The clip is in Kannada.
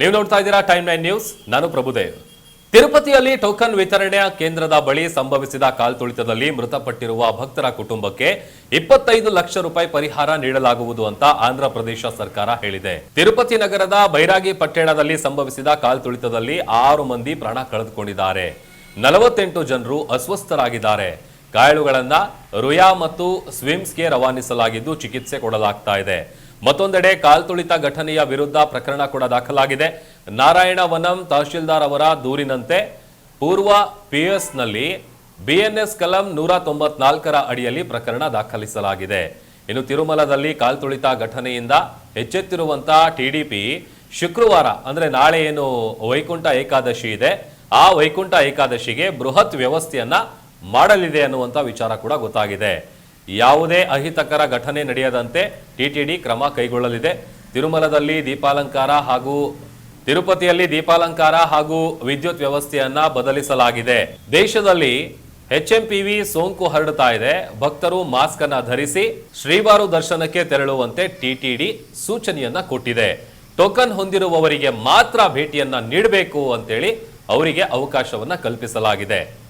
ನೀವು ನೋಡ್ತಾ ಇದ್ದೀರಾ ಟೈಮ್ ನೈನ್ ನ್ಯೂಸ್, ನಾನು ಪ್ರಭುದೇವ್ ತಿರುಪತಿಯಲ್ಲಿ ಟೋಕನ್ ವಿತರಣೆಯ ಕೇಂದ್ರದ ಬಳಿ ಸಂಭವಿಸಿದ ಕಾಲ್ತುಳಿತದಲ್ಲಿ ಮೃತಪಟ್ಟಿರುವ ಭಕ್ತರ ಕುಟುಂಬಕ್ಕೆ ಇಪ್ಪತ್ತೈದು ಲಕ್ಷ ರೂಪಾಯಿ ಪರಿಹಾರ ನೀಡಲಾಗುವುದು ಅಂತ ಆಂಧ್ರ ಪ್ರದೇಶ ಸರ್ಕಾರ ಹೇಳಿದೆ. ತಿರುಪತಿ ನಗರದ ಬೈರಾಗಿ ಪಟ್ಟಣದಲ್ಲಿ ಸಂಭವಿಸಿದ ಕಾಲ್ತುಳಿತದಲ್ಲಿ ಆರು ಮಂದಿ ಪ್ರಾಣ ಕಳೆದುಕೊಂಡಿದ್ದಾರೆ. ನಲವತ್ತೆಂಟು ಜನರು ಅಸ್ವಸ್ಥರಾಗಿದ್ದಾರೆ. ಗಾಯಾಳುಗಳನ್ನ ರುಯಾ ಮತ್ತು ಸ್ವಿಮ್ಸ್ಗೆ ರವಾನಿಸಲಾಗಿದ್ದು ಚಿಕಿತ್ಸೆ ಕೊಡಲಾಗ್ತಾ ಇದೆ. ಮತ್ತೊಂದೆಡೆ ಕಾಲ್ತುಳಿತ ಘಟನೆಯ ವಿರುದ್ಧ ಪ್ರಕರಣ ಕೂಡ ದಾಖಲಾಗಿದೆ. ನಾರಾಯಣ ವನಂ ತಹಶೀಲ್ದಾರ್ ಅವರ ದೂರಿನಂತೆ ಪೂರ್ವ ಪಿಎಸ್ನಲ್ಲಿ ಬಿಎನ್ಎಸ್ ಕಲಂ ನೂರ ತೊಂಬತ್ನಾಲ್ಕರ ಅಡಿಯಲ್ಲಿ ಪ್ರಕರಣ ದಾಖಲಿಸಲಾಗಿದೆ. ಇನ್ನು ತಿರುಮಲದಲ್ಲಿ ಕಾಲ್ತುಳಿತ ಘಟನೆಯಿಂದ ಎಚ್ಚೆತ್ತಿರುವಂತಹ ಟಿಡಿಪಿ ಶುಕ್ರವಾರ, ಅಂದರೆ ನಾಳೆ ಏನು ವೈಕುಂಠ ಏಕಾದಶಿ ಇದೆ, ಆ ವೈಕುಂಠ ಏಕಾದಶಿಗೆ ಬೃಹತ್ ವ್ಯವಸ್ಥೆಯನ್ನ ಮಾಡಲಿದೆ ಅನ್ನುವಂಥ ವಿಚಾರ ಕೂಡ ಗೊತ್ತಾಗಿದೆ. ಯಾವುದೇ ಅಹಿತಕರ ಘಟನೆ ನಡೆಯದಂತೆ ಟಿಟಿಡಿ ಕ್ರಮ ಕೈಗೊಳ್ಳಲಿದೆ. ತಿರುಮಲದಲ್ಲಿ ದೀಪಾಲಂಕಾರ ಹಾಗೂ ತಿರುಪತಿಯಲ್ಲಿ ದೀಪಾಲಂಕಾರ ಹಾಗೂ ವಿದ್ಯುತ್ ವ್ಯವಸ್ಥೆಯನ್ನ ಬದಲಿಸಲಾಗಿದೆ. ದೇಶದಲ್ಲಿ ಎಚ್ಎಂಪಿವಿ ಸೋಂಕು ಹರಡುತ್ತಾ ಇದೆ. ಭಕ್ತರು ಮಾಸ್ಕ್ ಅನ್ನ ಧರಿಸಿ ಶ್ರೀವಾರು ದರ್ಶನಕ್ಕೆ ತೆರಳುವಂತೆ ಟಿಟಿಡಿ ಸೂಚನೆಯನ್ನ ಕೊಟ್ಟಿದೆ. ಟೋಕನ್ ಹೊಂದಿರುವವರಿಗೆ ಮಾತ್ರ ಭೇಟಿಯನ್ನ ನೀಡಬೇಕು ಅಂತೇಳಿ ಅವರಿಗೆ ಅವಕಾಶವನ್ನ ಕಲ್ಪಿಸಲಾಗಿದೆ.